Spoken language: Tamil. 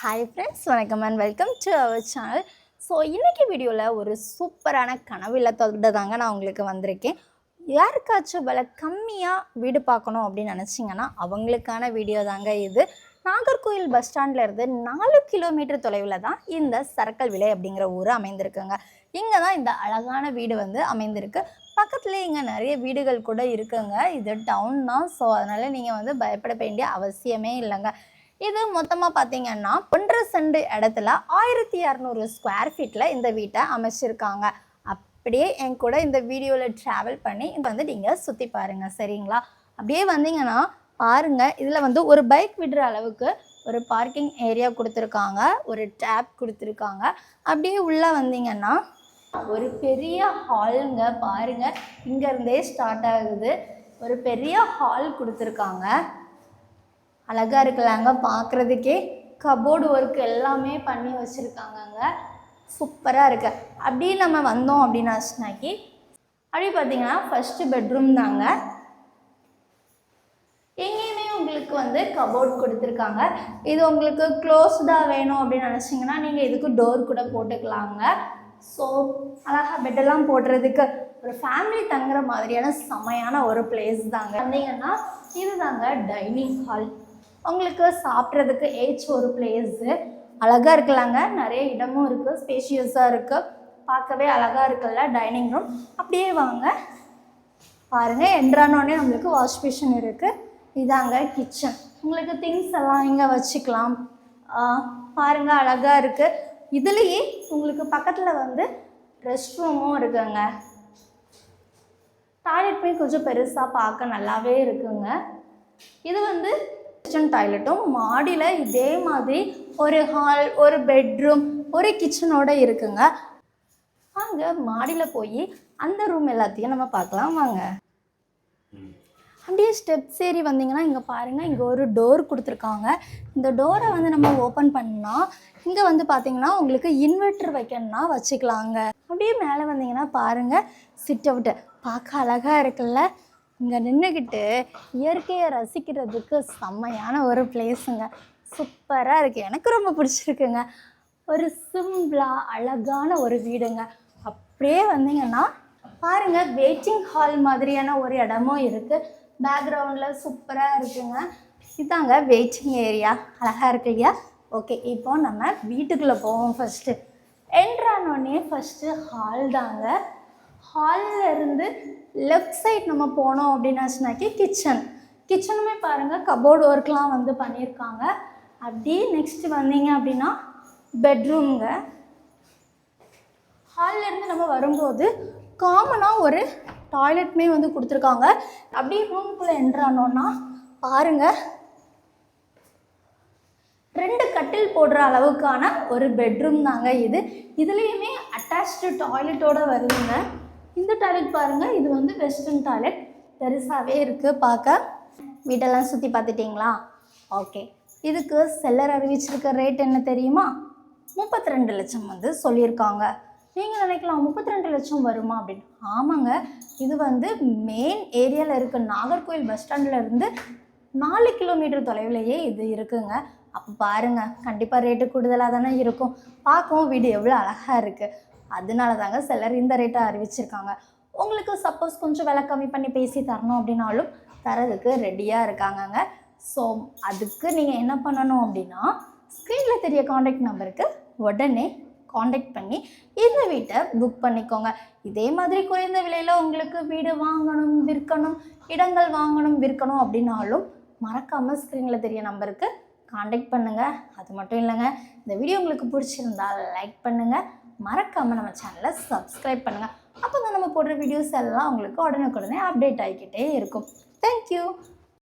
ஹாய் ஃப்ரெண்ட்ஸ் வணக்கம் and welcome to our channel so இன்றைக்கி வீடியோவில் ஒரு சூப்பரான கனவில் இல்லத்தோட தாங்க நான் உங்களுக்கு வந்திருக்கேன். யாருக்காச்சும் வில கம்மியாக வீடு பார்க்கணும் அப்படின்னு நினச்சிங்கன்னா அவங்களுக்கான வீடியோ தாங்க இது. நாகர்கோயில் பஸ் ஸ்டாண்ட்லேருந்து நாலு கிலோமீட்டர் தொலைவில் தான் இந்த சரக்கல் விலை அப்படிங்கிற ஊர் அமைந்திருக்குங்க. இங்கே தான் இந்த அழகான வீடு வந்து அமைந்திருக்கு. பக்கத்துலேயே இங்கே நிறைய வீடுகள் கூட இருக்குங்க. இது டவுன் தான். ஸோ அதனால் நீங்கள் வந்து பயப்பட வேண்டிய அவசியமே இல்லைங்க. இது மொத்தமாக பார்த்தீங்கன்னா ஒன்றரை செண்டு இடத்துல ஆயிரத்தி இரநூறு ஸ்கொயர் ஃபீட்டில் இந்த வீட்டை அமைச்சிருக்காங்க. அப்படியே என் கூட இந்த வீடியோவில் ட்ராவல் பண்ணி இங்கே வந்து நீங்கள் சுற்றி பாருங்கள் சரிங்களா? அப்படியே வந்தீங்கன்னா பாருங்கள் இதில் வந்து ஒரு பைக் விடுற அளவுக்கு ஒரு பார்க்கிங் ஏரியா கொடுத்துருக்காங்க ஒரு டேப் கொடுத்துருக்காங்க. அப்படியே உள்ளே வந்தீங்கன்னா ஒரு பெரிய ஹாலுங்க பாருங்க இங்கேருந்தே ஸ்டார்ட் ஆகுது. ஒரு பெரிய ஹால் கொடுத்துருக்காங்க. அழகாக இருக்கலாங்க. பார்க்குறதுக்கே கபோர்டு ஒர்க் எல்லாமே பண்ணி வச்சுருக்காங்கங்க. சூப்பராக இருக்கு. அப்படியே நம்ம வந்தோம் அப்படின்னாச்சுனாக்கி அப்படி பார்த்தீங்கன்னா ஃபஸ்ட்டு பெட்ரூம் தாங்க. எங்கேயுமே உங்களுக்கு வந்து கபோர்ட் கொடுத்துருக்காங்க. இது உங்களுக்கு க்ளோஸ்டாக வேணும் அப்படின்னு நினச்சிங்கன்னா நீங்கள் இதுக்கு டோர் கூட போட்டுக்கலாங்க. ஸோ அழகாக பெட்டெல்லாம் போடுறதுக்கு ஒரு ஃபேமிலி தங்குற மாதிரியான செமையான ஒரு பிளேஸ் தாங்க. வந்தீங்கன்னா இது தாங்க டைனிங் ஹால் உங்களுக்கு சாப்பிட்றதுக்கு ஏஜ் ஒரு பிளேஸு அழகாக இருக்கலாங்க. நிறைய இடமும் இருக்குது ஸ்பேஷியஸாக இருக்குது பார்க்கவே அழகாக இருக்குல்ல டைனிங் ரூம் அப்படியே வாங்க. பாருங்கள் என்றானோடனே நம்மளுக்கு வாஷ்பேஷன் இருக்குது இதாங்க கிச்சன் உங்களுக்கு திங்ஸ் எல்லாம் இங்கே வச்சுக்கலாம். பாருங்கள் அழகாக இருக்குது இதுலேயே உங்களுக்கு பக்கத்தில் வந்து ரெஸ்ட் ரூமும் இருக்குங்க. டாய்லெட் போய் கொஞ்சம் பெருசாக பார்க்க நல்லாவே இருக்குங்க. இது வந்து கிச்சன் டாய்லெட்டும் மாடியில் இதே மாதிரி ஒரு ஹால் ஒரு பெட்ரூம் ஒரு கிச்சனோட இருக்குங்க. வாங்க மாடியில் போய் அந்த ரூம் எல்லாத்தையும் நம்ம பார்க்கலாம் வாங்க. அப்படியே ஸ்டெப்ஸ் ஏறி வந்தீங்கன்னா இங்கே பாருங்கள் இங்கே ஒரு டோர் கொடுத்துருக்காங்க. இந்த டோரை வந்து நம்ம ஓப்பன் பண்ணால் இங்கே வந்து பார்த்தீங்கன்னா உங்களுக்கு இன்வெர்ட்டர் வைக்கணும்னா வச்சுக்கலாங்க. அப்படியே மேலே வந்தீங்கன்னா பாருங்கள் சிட் அவுட்டு பார்க்க அழகாக இருக்குல்ல. இங்கே நின்றுக்கிட்டு இயற்கையை ரசிக்கிறதுக்கு செம்மையான ஒரு பிளேஸுங்க சூப்பராக இருக்குது எனக்கு ரொம்ப பிடிச்சிருக்குங்க. ஒரு சிம்பிளாக அழகான ஒரு வீடுங்க. அப்படியே வந்தீங்கன்னா பாருங்கள் வெயிட்டிங் ஹால் மாதிரியான ஒரு இடமும் இருக்குது பேக்ரவுண்டில் சூப்பராக இருக்குங்க. இதாங்க வெயிட்டிங் ஏரியா அழகாக இருக்கு இல்லையா? ஓகே இப்போ நம்ம வீட்டுக்குள்ளே போவோம் ஃபஸ்ட்டு என்ட்ரானோடனே ஃபஸ்ட்டு ஹால் தாங்க. ஹாலில் இருந்து லெஃப்ட் சைட் நம்ம போனோம் அப்படின்னாச்சுனாக்கி கிச்சன் கிச்சனுமே பாருங்கள் கபோர்டு ஒர்க்லாம் வந்து பண்ணியிருக்காங்க. அப்படியே நெக்ஸ்ட்டு வந்தீங்க அப்படின்னா பெட்ரூம்ங்க ஹால்லேருந்து நம்ம வரும்போது காமனாக ஒரு டாய்லெட்மே வந்து கொடுத்துருக்காங்க. அப்படியே ரூம்குள்ளே என்ட்ரானோன்னா பாருங்கள் ரெண்டு கட்டில் போடுற அளவுக்கான ஒரு பெட்ரூம் தாங்க இது. இதுலேயுமே அட்டாச்டு டாய்லெட்டோட வருதுங்க. இந்த டாய்லெட் பாருங்கள் இது வந்து வெஸ்டர்ன் டாய்லெட் பெருசாகவே இருக்குது பார்க்க. வீட்டெல்லாம் சுற்றி பார்த்துட்டிங்களா? ஓகே இதுக்கு செல்லர் அறிவிச்சிருக்க ரேட் என்ன தெரியுமா? முப்பத்தி ரெண்டு லட்சம் வந்து சொல்லியிருக்காங்க. நீங்கள் நினைக்கலாம் முப்பத்தி ரெண்டு லட்சம் வருமா அப்படின்னு. ஆமாங்க இது வந்து மெயின் ஏரியாவில் இருக்க. நாகர்கோவில் பஸ் ஸ்டாண்டில் இருந்து நாலு கிலோமீட்டர் தொலைவிலேயே இது இருக்குங்க. அப்போ பாருங்கள் கண்டிப்பாக ரேட்டு கூடுதலாக தானே இருக்கும். பார்க்கவும் வீடு எவ்வளோ அழகாக இருக்குது அதனால தாங்க சிலர் இந்த ரேட்டை அறிவிச்சிருக்காங்க. உங்களுக்கு சப்போஸ் கொஞ்சம் விலை கம்மி பண்ணி பேசி தரணும் அப்படின்னாலும் தரதுக்கு ரெடியாக இருக்காங்கங்க. ஸோ அதுக்கு நீங்கள் என்ன பண்ணணும் அப்படின்னா ஸ்க்ரீனில் தெரிய காண்டாக்ட் நம்பருக்கு உடனே காண்டாக்ட் பண்ணி இந்த வீட்டை புக் பண்ணிக்கோங்க. இதே மாதிரி குறைந்த விலையில் உங்களுக்கு வீடு வாங்கணும் விற்கணும் இடங்கள் வாங்கணும் விற்கணும் அப்படின்னாலும் மறக்காமல் ஸ்க்ரீனில் தெரிய நம்பருக்கு காண்டாக்ட் பண்ணுங்கள் அது மட்டும் இல்லைங்க இந்த வீடியோ உங்களுக்கு பிடிச்சிருந்தா லைக் பண்ணுங்கள் மறக்காமல் நம்ம சேனலை சப்ஸ்கிரைப் பண்ணுங்கள் அப்போ தான் நம்ம போடுற வீடியோஸ் எல்லாம் உங்களுக்கு உடனுக்குடனே அப்டேட் ஆகிக்கிட்டே இருக்கும். தேங்க்யூ